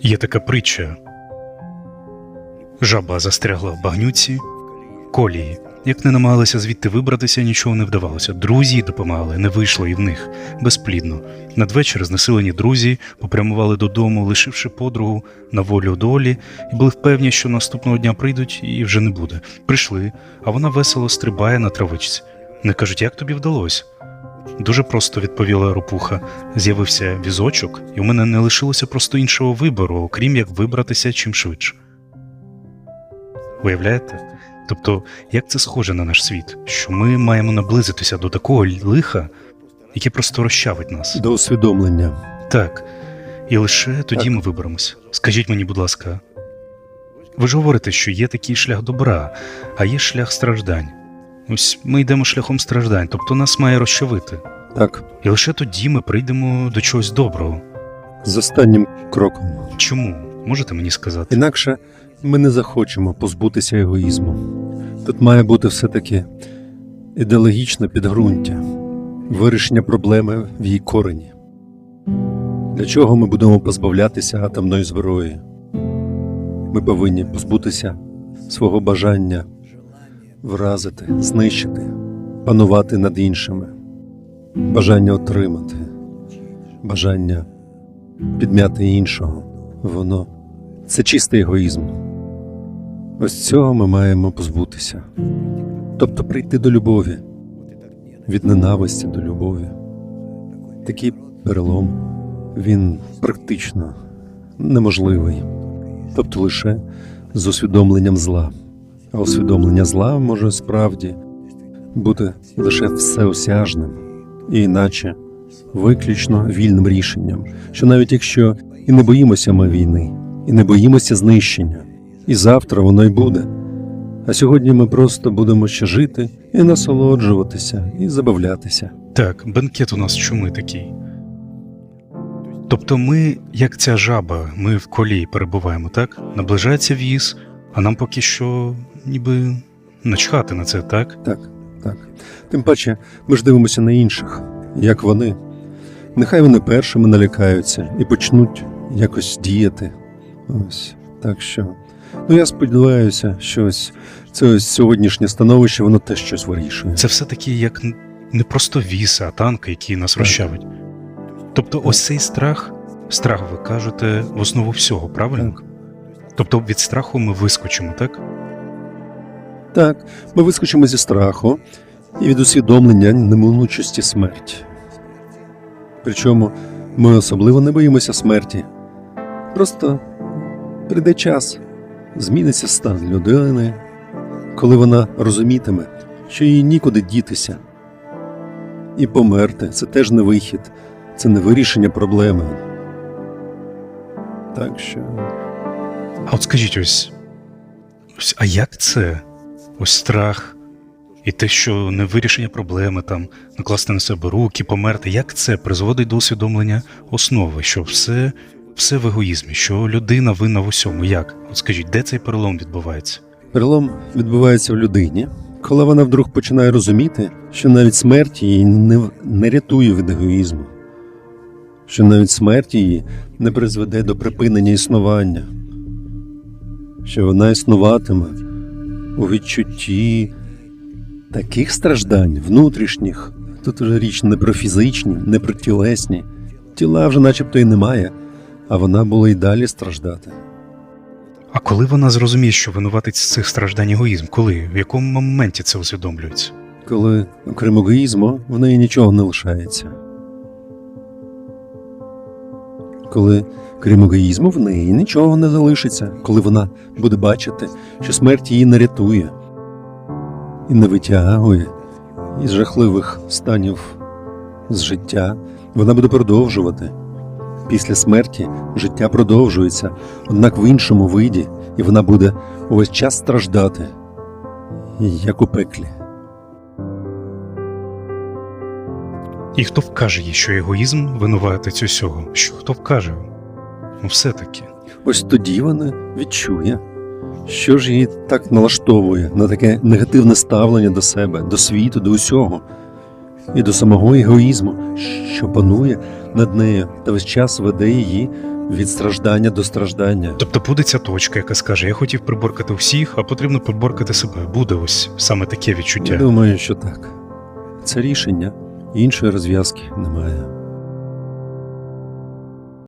Є така притча. Жаба застрягла в багнюці, колії. Як не намагалися звідти вибратися, нічого не вдавалося. Друзі допомагали, не вийшло і в них безплідно. Надвечір знесилені друзі попрямували додому, лишивши подругу на волю долі, і були впевнені, що наступного дня прийдуть і вже не буде. Прийшли, а вона весело стрибає на травичці. Не кажуть, як тобі вдалося? Дуже просто відповіла Рупуха. З'явився візочок, і у мене не лишилося просто іншого вибору, окрім як вибратися чим швидше. Уявляєте? Тобто, як це схоже на наш світ, що ми маємо наблизитися до такого лиха, яке просто розчавить нас. До усвідомлення. Так. І лише тоді Так. ми виберемося. Скажіть мені, будь ласка, ви ж говорите, що є такий шлях добра, а є шлях страждань. Ось ми йдемо шляхом страждань, тобто нас має розчавити. Так, І лише тоді ми прийдемо до чогось доброго. з останнім кроком. Чому? Можете мені сказати? Інакше ми не захочемо позбутися егоїзму. Тут має бути все-таки ідеологічне підґрунтя, вирішення проблеми в її корені. Для чого ми будемо позбавлятися атомної зброї? Ми повинні позбутися свого бажання вразити, знищити, панувати над іншими, бажання отримати, бажання підмяти іншого. Воно це чистий егоїзм. Ось цього ми маємо позбутися. Тобто прийти до любові, від ненависті до любові. Такий перелом, він практично неможливий. Тобто лише з усвідомленням зла. А усвідомлення зла може справді бути лише всеосяжним і іначе виключно вільним рішенням, що навіть якщо і не боїмося ми війни, і не боїмося знищення, і завтра воно й буде. А сьогодні ми просто будемо ще жити і насолоджуватися, і забавлятися. Так, бенкет у нас чуми такий. Тобто ми, як ця жаба, ми в колії перебуваємо, так? Наближається віз, а нам поки що ніби начхати на це, так? Так, так. Тим паче, ми ж дивимося на інших, як вони. Нехай вони першими налякаються і почнуть якось діяти. Ось так що. Ну я сподіваюся, що ось це ось сьогоднішнє становище, воно теж щось вирішує. Це все-таки як не просто віз, а танки, які нас Так. розчавить. Тобто, ось цей страх, страх, ви кажете, в основу всього, правильно? Так. Тобто від страху ми вискочимо, так? Так, ми вискочимо зі страху і від усвідомлення неминучості смерті. Причому ми особливо не боїмося смерті. Просто прийде час, зміниться стан людини, коли вона розумітиме, що їй нікуди дітися. І померти це теж не вихід, це не вирішення проблеми. Так що. А от скажіть ось, а як це? Ось страх і те, що не вирішення проблеми, там, накласти на себе руки, померти, як це призводить до усвідомлення основи, що все, все в егоїзмі, що людина винна в усьому. Як? От скажіть, де цей перелом відбувається? Перелом відбувається в людині, коли вона вдруг починає розуміти, що навіть смерть її не, не рятує від егоїзму, що навіть смерть її не призведе до припинення існування, що вона існуватиме у відчутті таких страждань внутрішніх. Тут уже річ не про фізичні, не про тілесні. Тіла вже начебто і немає, а вона була й далі страждати. А коли вона зрозуміє, що винуватить з цих страждань егоїзм? Коли? В якому моменті це усвідомлюється? коли, окрім егоїзму, в неї нічого не лишається. Коли, крім егоїзму, в неї нічого не залишиться, коли вона буде бачити, що смерть її не рятує і не витягує із жахливих станів з життя, вона буде продовжувати. Після смерті життя продовжується, однак в іншому виді, і вона буде увесь час страждати, як у пеклі. І хто вкаже їй, що егоїзм винуватить усього? Що хто вкаже? Ну, все-таки. Ось тоді вона відчує, що ж її так налаштовує на таке негативне ставлення до себе, до світу, до усього, і до самого егоїзму, що панує над нею та весь час веде її від страждання до страждання. Тобто буде ця точка, яка скаже: Я хотів приборкати всіх, а потрібно приборкати себе. Буде ось саме таке Я відчуття. думаю, що так. Це рішення, іншої розв'язки немає.